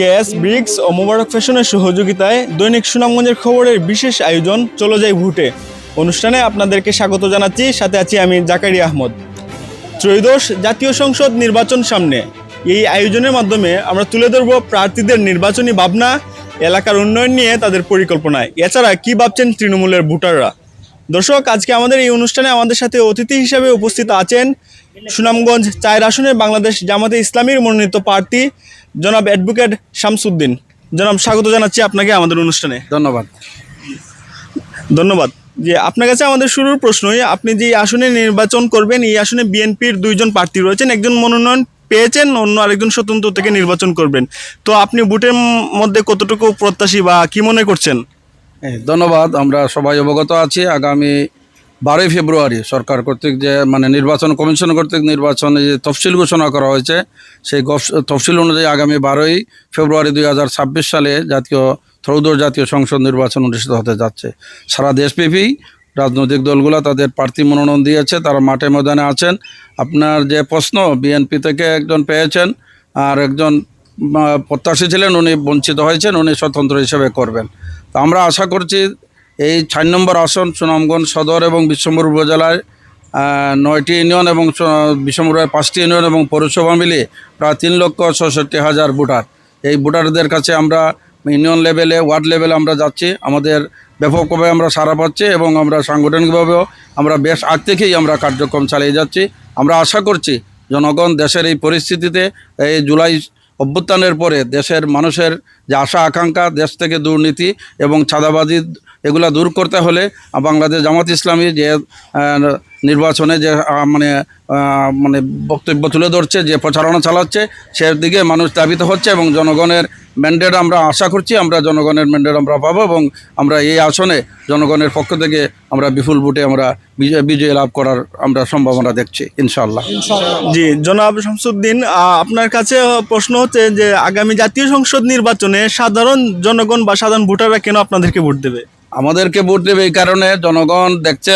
Cash bricks ও মোবারক ফ্যাশনের সহযোগিতায় দৈনিক সুনামগঞ্জের খবরের বিশেষ আয়োজন চলে যায় ভুটে। অনুষ্ঠানে আপনাদেরকে স্বাগত জানাচ্ছি, সাথে আছি আমি জাকারি আহমদ। ত্রয়োদশ জাতীয় সংসদ নির্বাচন সামনে। এই আয়োজনের মাধ্যমে আমরা তুলে ধরব প্রার্থীদের নির্বাচনী ভাবনা, এলাকার উন্নয়ন নিয়ে তাদের পরিকল্পনায়। এছাড়া কি ভাবছেন তৃণমূলের ভোটাররা? দর্শক আজকে আমাদের এই অনুষ্ঠানে আমাদের সাথে অতিথি হিসেবে উপস্থিত আছেন সুনামগঞ্জ চার আসনের বাংলাদেশ জামাতে ইসলামীর মনোনীত প্রার্থী জনাব অ্যাডভোকেট শামসুদ্দিন। জনাব স্বাগত জানাচ্ছি আপনাকে আমাদের অনুষ্ঠানে। ধন্যবাদ। ধন্যবাদ। যে আপনার কাছে আমাদের শুরুর প্রশ্নই আপনি যে আসনে নির্বাচন করবেন এই আসনে বিএনপির দুইজন প্রার্থী রয়েছেন একজন মনোনয়ন পেয়েছেন অন্য আরেকজন স্বতন্ত্র থেকে নির্বাচন করবেন। তো আপনি বুটের মধ্যে কতটুকু প্রত্যাশী বা কি মনে করছেন? ধন্যবাদ, আমরা সবাই অবগত আছি। আগামী বারোই ফেব্রুয়ারি সরকার কর্তৃক যে মানে নির্বাচন, কমিশন কর্তৃক নির্বাচনে যে তফসিল ঘোষণা করা হয়েছে, সেই তফসিল অনুযায়ী আগামী বারোই ফেব্রুয়ারি দুই হাজার ছাব্বিশ সালে জাতীয়, ত্রয়োদশ জাতীয় সংসদ নির্বাচন অনুষ্ঠিত হতে যাচ্ছে। সারা দেশব্যাপী রাজনৈতিক দলগুলো তাদের প্রার্থী মনোনয়ন দিয়েছে, তারা মাঠে ময়দানে আছেন। আপনার যে প্রশ্ন, বিএনপি থেকে একজন পেয়েছেন, আর একজন প্রত্যাশী ছিলেন, উনি বঞ্চিত হয়েছেন, উনি স্বতন্ত্র হিসেবে করবেন। তো আমরা আশা করছি এই চার নম্বর আসন সুনামগঞ্জ সদর এবং বিশ্বম্বর উপজেলায় নয়টি ইউনিয়ন এবং বিশ্বম্বরের পাঁচটি ইউনিয়ন এবং পৌরসভা মিলিয়ে প্রায় তিন লক্ষ ছষট্টি হাজার ভোটার। এই ভোটারদের কাছে আমরা ইউনিয়ন লেভেলে, ওয়ার্ড লেভেলে আমরা যাচ্ছি। আমাদের ব্যাপকভাবে আমরা সারা পাচ্ছি এবং আমরা সাংগঠনিকভাবেও আমরা বেশ আগ থেকেই আমরা কার্যক্রম চালিয়ে যাচ্ছি। আমরা আশা করছি জনগণ দেশের এই পরিস্থিতিতে এই জুলাই অভ্যুত্থানের পরে দেশের মানুষের যে আশা, আকাঙ্ক্ষা, দেশ থেকে দুর্নীতি এবং ছাদাবাজি এগুলা দূর করতে হলে বাংলাদেশ জামাত ইসলামী যে নির্বাচনে যে মানে মানে বক্তব্য তুলে ধরছে, যে প্রচারণা চালাচ্ছে, সেদিকে মানুষ দাবিত হচ্ছে এবং জনগণের ম্যান্ডেট আমরা আশা করছি আমরা জনগণের ম্যান্ডেট আমরা পাবো এবং আমরা এই আসনে জনগণের পক্ষ থেকে আমরা বিপুল ভোটে আমরা বিজয় লাভ করার আমরা সম্ভাবনা দেখছি ইনশাআল্লাহ। জি জনাব শামসুদ্দিন আপনার কাছে প্রশ্ন হচ্ছে যে আগামী জাতীয় সংসদ নির্বাচনে সাধারণ জনগণ বা সাধারণ ভোটাররা কেন আপনাদেরকে ভোট দেবে? আমাদেরকে ভোট দেবে এই কারণে জনগণ দেখছে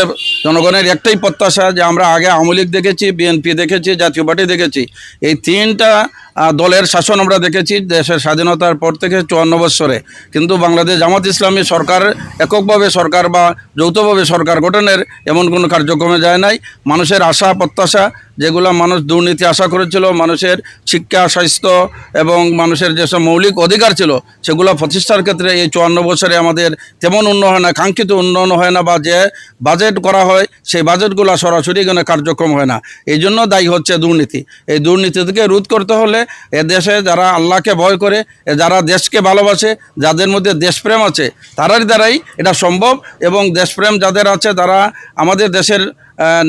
জনগণের একটাই প্রত্যাশা যে আমরা আগে আওয়ামী লীগ দেখেছি বিএনপি দেখেছি জাতীয় পার্টি দেখেছি। এই তিনটা দলের শাসন আমরা দেখেছি, দেশের স্বাধীনতার পর থেকে চুয়ান্ন বৎসরে। কিন্তু বাংলাদেশ জামাত ইসলামী সরকার এককভাবে সরকার বা যৌথভাবে সরকার গঠনের এমন কোনো কার্যক্রমে যায় নাই। মানুষের আশা, প্রত্যাশা, যেগুলো মানুষ দুর্নীতি আশা করেছিল, মানুষের শিক্ষা, স্বাস্থ্য এবং মানুষের যেসব মৌলিক অধিকার ছিল, সেগুলো প্রতিষ্ঠার ক্ষেত্রে এই চুয়ান্ন বছরে আমাদের তেমন উন্নয়ন না, কাঙ্ক্ষিত উন্নয়ন হয় না বা যে বাজেট করা হয়, সেই বাজেটগুলো সরাসরি এখানে কার্যক্রম হয় না। এই জন্য দায়ী হচ্ছে দুর্নীতি। এই দুর্নীতি থেকে রোধ করতে হলে এ দেশে যারা আল্লাহকে ভয় করে যারা দেশকে ভালোবাসে, যাদের মধ্যে দেশপ্রেম আছে তারাই দ্বারাই এটা সম্ভব। এবং দেশপ্রেম যাদের আছে, তারা আমাদের দেশের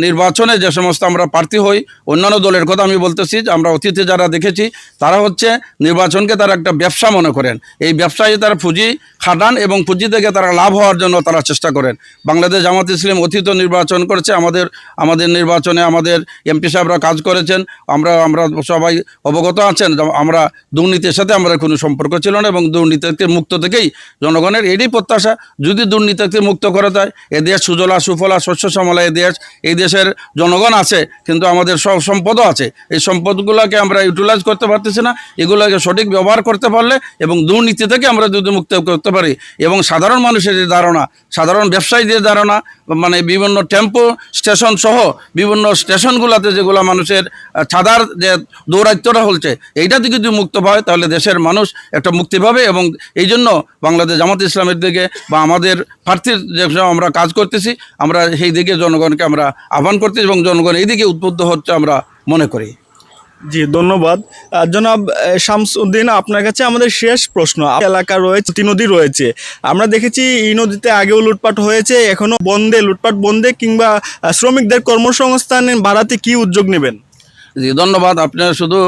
নির্বাচনে যে সমস্ত আমরা প্রার্থী হই, অন্যান্য দলের কথা আমি বলতেছি, যে আমরা অতীতে যারা দেখেছি, তারা হচ্ছে নির্বাচনকে তারা একটা ব্যবসা মনে করেন। এই ব্যবসায় তারা পুঁজি খাটান এবং পুঁজি থেকে তারা লাভ হওয়ার জন্য তারা চেষ্টা করেন। বাংলাদেশ জামাত ইসলাম অতীত নির্বাচন করেছে, আমাদের আমাদের নির্বাচনে আমাদের এমপি সাহেবরা কাজ করেছেন, আমরা আমরা সবাই অবগত আছেন আমরা দুর্নীতির সাথে আমরা কোনো সম্পর্ক ছিল না এবং দুর্নীতি থেকে মুক্ত থেকেই জনগণের এটাই প্রত্যাশা। যদি দুর্নীতিকে মুক্ত করা যায়, এ দেশ সুজলা সুফলা শস্য শ্যামলা এ দেশ এই দেশের জনগণ আছে, কিন্তু আমাদের সব সম্পদও আছে। এই সম্পদগুলোকে আমরা ইউটিলাইজ করতে পারতেছি না, এগুলোকে সঠিক ব্যবহার করতে পারলে এবং দুর্নীতি থেকে আমরা যদি মুক্ত করতে পারি। এবং সাধারণ মানুষের যে ধারণা, সাধারণ ব্যবসায়ীদের ধারণা মানে বিভিন্ন টেম্পো স্টেশন সহ বিভিন্ন স্টেশনগুলোতে যেগুলো মানুষের ছাদার যে দৌরাত্ম্যটা হচ্ছে এইটা থেকে যদি মুক্ত পায় তাহলে দেশের মানুষ একটা মুক্তি পাবে এবং এই জন্য বাংলাদেশ জামাত ইসলামের দিকে বা আমাদের প্রার্থীর যে আমরা কাজ করতেছি, আমরা সেই দিকে জনগণকে আমরা আহ্বান করতে এবং জনগণ এই দিকে উদ্বুদ্ধ হচ্ছে আমরা মনে করি। জি ধন্যবাদ। জনাব শামসুদ্দিন আপনার কাছে আমাদের শেষ প্রশ্ন। এলাকা রয়েছে তিন নদী রয়েছে। আমরা দেখেছি এই নদীতে আগেও লুটপাট হয়েছে এখনও বন্ধে লুটপাট বন্ধে কিংবা শ্রমিকদের কর্মসংস্থান বাড়াতে কি উদ্যোগ নেবেন? জি ধন্যবাদ। আপনার শুধু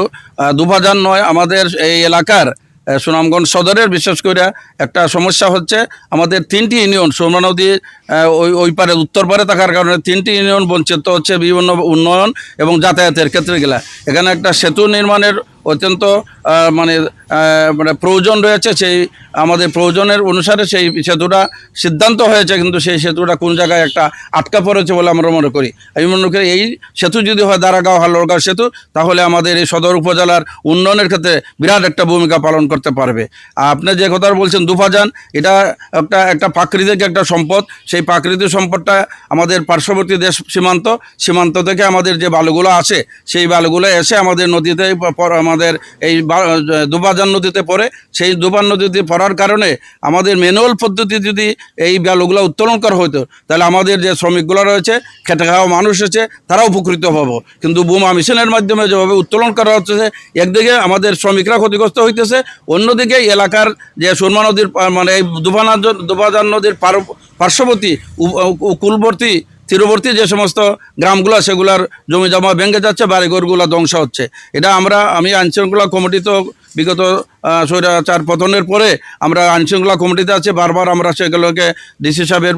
দুবাজার নয় আমাদের এই এলাকার সুনামগঞ্জ সদরের, বিশেষ করে একটা সমস্যা হচ্ছে আমাদের তিনটি ইউনিয়ন সুরমা নদী ওই ওই পারে উত্তর পারে থাকার কারণে তিনটি ইউনিয়ন বঞ্চিত হচ্ছে বিভিন্ন উন্নয়ন এবং যাতায়াতের ক্ষেত্রে গেলা। এখানে একটা সেতু নির্মাণের অত্যন্ত মানে মানে প্রয়োজন রয়েছে, সেই আমাদের প্রয়োজনের অনুসারে সেই সেতুটা সিদ্ধান্ত হয়েছে, কিন্তু সেই সেতুটা কোন জায়গায় একটা আটকা পড়েছে বলে আমরা মনে করি। আমি মনে করি এই সেতু যদি হয়, দারাগাঁও হালোরগাঁও সেতু, তাহলে আমাদের এই সদর উপজেলার উন্নয়নের ক্ষেত্রে বিরাট একটা ভূমিকা পালন করতে পারবে। আপনি যে কথা বলছেন, দুফাজান, এটা একটা একটা প্রাকৃতিক একটা সম্পদ। সেই প্রাকৃতিক সম্পদটা আমাদের পার্শ্ববর্তী দেশ সীমান্ত সীমান্ত থেকে আমাদের যে বালুগুলো আসে সেই বালুগুলো এসে আমাদের নদীতে আমাদের এই দুবাজান নদীতে পড়ে, সেই দুবার নদীতে পড়ার কারণে আমাদের ম্যানুয়াল পদ্ধতি যদি এই বালুগুলো উত্তোলন করা হতো তাহলে আমাদের যে শ্রমিকগুলো রয়েছে খেটে খাওয়া মানুষ আছে, তারাও উপকৃত হব। কিন্তু বোমা মেশিনের মাধ্যমে যেভাবে উত্তোলন করা হচ্ছে, একদিকে আমাদের শ্রমিকরা ক্ষতিগ্রস্ত হইতেছে, অন্যদিকে এলাকার যে সুরমা নদীর মানে এই দুবানা দুবাজান নদীর পার- পার্শ্ববর্তী কূলবর্তী তীরবর্তী যে সমস্ত গ্রামগুলো, সেগুলার জমি জমা ভেঙে যাচ্ছে, বাড়িঘরগুলো ধ্বংস হচ্ছে। এটা আমরা, আমি আইনশৃঙ্খলা কমিটি তো বিগত স্বৈরাচার পতনের পরে আমরা আইনশৃঙ্খলা কমিটিতে আছে, বারবার আমরা সেগুলোকে ডিসি সাহেবের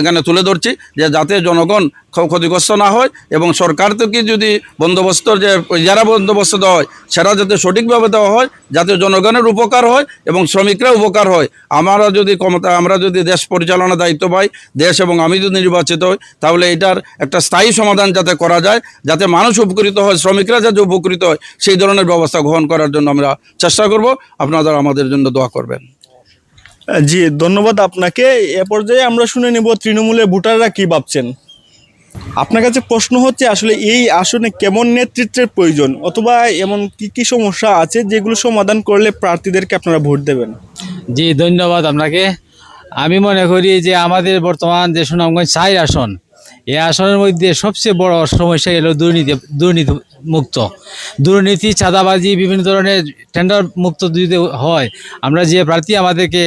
এখানে তুলে ধরছি যে যাতে জনগণ ক্ষ- ক্ষতিগ্রস্ত না হয় এবং সরকার থেকে যদি বন্দোবস্ত যে, যারা বন্দোবস্ত দেওয়া হয় সেটা যাতে সঠিকভাবে দেওয়া হয়, যাতে জনগণের উপকার হয় এবং শ্রমিকরা উপকার হয়। আমরা যদি ক্ষমতা, আমরা যদি দেশ পরিচালনার দায়িত্ব পাই, দেশ এবং আমি যদি নির্বাচিত হই, তাহলে এটার একটা স্থায়ী সমাধান যাতে করা যায়, যাতে মানুষ উপকৃত হয়, শ্রমিকরা যাতে উপকৃত হয়, সেই ধরনের ব্যবস্থা গ্রহণ করার জন্য আমরা চেষ্টা করব। আপনারা আমাদের জন্য দোয়া করবেন। জি ধন্যবাদ আপনাকে। এ পর্যায়ে আমরা শুনে নিব তৃণমূলের ভোটাররা কি ভাবছেন। আপনার কাছে প্রশ্ন হচ্ছে আসলে এই আসনে কেমন নেতৃত্বের প্রয়োজন? অথবা এমন কি কি সমস্যা আছে যেগুলো সমাধান করলে প্রার্থীদেরকে আপনারা ভোট দেবেন? জি ধন্যবাদ আপনাকে। আমি মনে করি যে আমাদের বর্তমান যে সুনামগঞ্জ চাই আসন এই আসনের মধ্যে সবচেয়ে বড় সমস্যা হলো দুর্নীতি দুর্নীতি মুক্ত। দুর্নীতি, চাঁদাবাজি, বিভিন্ন ধরনের টেন্ডার মুক্ত যদি হয়, আমরা যে প্রার্থী আমাদেরকে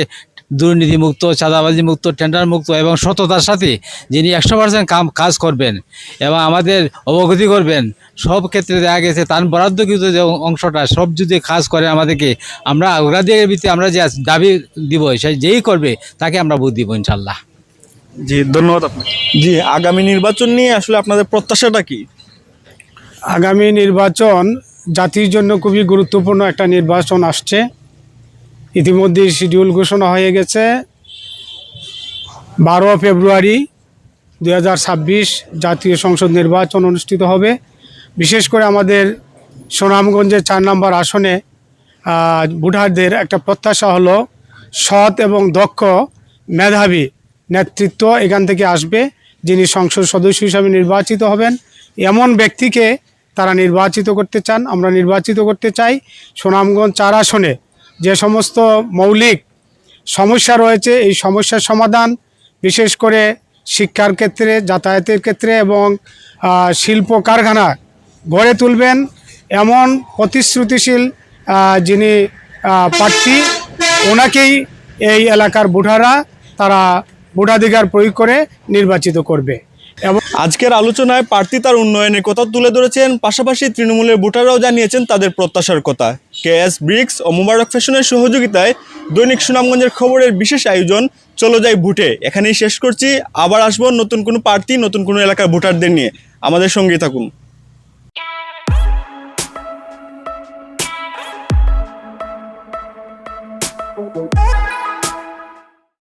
দুর্নীতি মুক্ত, চাঁদাবাজি মুক্ত টেন্ডার মুক্ত এবং সততার সাথে যিনি একশো পার্সেন্ট কাম, কাজ করবেন এবং আমাদের অবগতি করবেন, সব ক্ষেত্রে দেখা গেছে তার বরাদ্দকৃত যে অংশটা, সব যদি কাজ করে আমাদেরকে, আমরা অগ্রাধিকারের ভিত্তিতে আমরা যে দাবি দিব, সে যেই করবে, তাকে আমরা ভোট দিব ইনশাল্লাহ। জি ধন্যবাদ আপনাকে। জি আগামী নির্বাচন নিয়ে আসলে আপনাদের প্রত্যাশাটা কি? আগামী নির্বাচন জাতির জন্য খুবই গুরুত্বপূর্ণ একটা নির্বাচন আসছে। ইতিমধ্যে শিডিউল ঘোষণা হয়ে গেছে। বারো ফেব্রুয়ারি দু হাজার ছাব্বিশ জাতীয় সংসদ নির্বাচন অনুষ্ঠিত হবে। বিশেষ করে আমাদের সুনামগঞ্জের চার নম্বর আসনে ভোটারদের একটা প্রত্যাশা হলো সৎ এবং দক্ষ মেধাবী নেতৃত্ব এখান থেকে আসবে, যিনি সংসদ সদস্য হিসাবে নির্বাচিত হবেন। এমন ব্যক্তিকে তারা নির্বাচিত করতে চান, আমরা নির্বাচিত করতে চাই সুনামগঞ্জ চার আসনে। যে সমস্ত মৌলিক সমস্যা রয়েছে, এই সমস্যার সমাধান বিশেষ করে শিক্ষার ক্ষেত্রে, যাতায়াতের ক্ষেত্রে এবং শিল্প কারখানা গড়ে তুলবেন। এমন প্রতিশ্রুতিশীল যিনি প্রার্থী, ওনাকেই এই এলাকার বুড়ারা তারা ভোটাধিকার প্রয়োগ করে নির্বাচিত করবে। এবং আজকের আলোচনায় প্রার্থী তার উন্নয়নের কথা তুলে ধরেছেন, পাশাপাশি তৃণমূলের ভোটাররাও জানিয়েছেন তাদের প্রত্যাশার কথা। কে এস ব্রিক্স ও মুবারক ফ্যাশনের সহযোগিতায় দৈনিক সুনামগঞ্জের খবরের বিশেষ আয়োজন চলো যাই ভোটে। এখানেই শেষ করছি, আবার আসব নতুন কোনো প্রার্থী, নতুন কোনো এলাকার ভোটারদের নিয়ে। আমাদের সঙ্গেই থাকুন।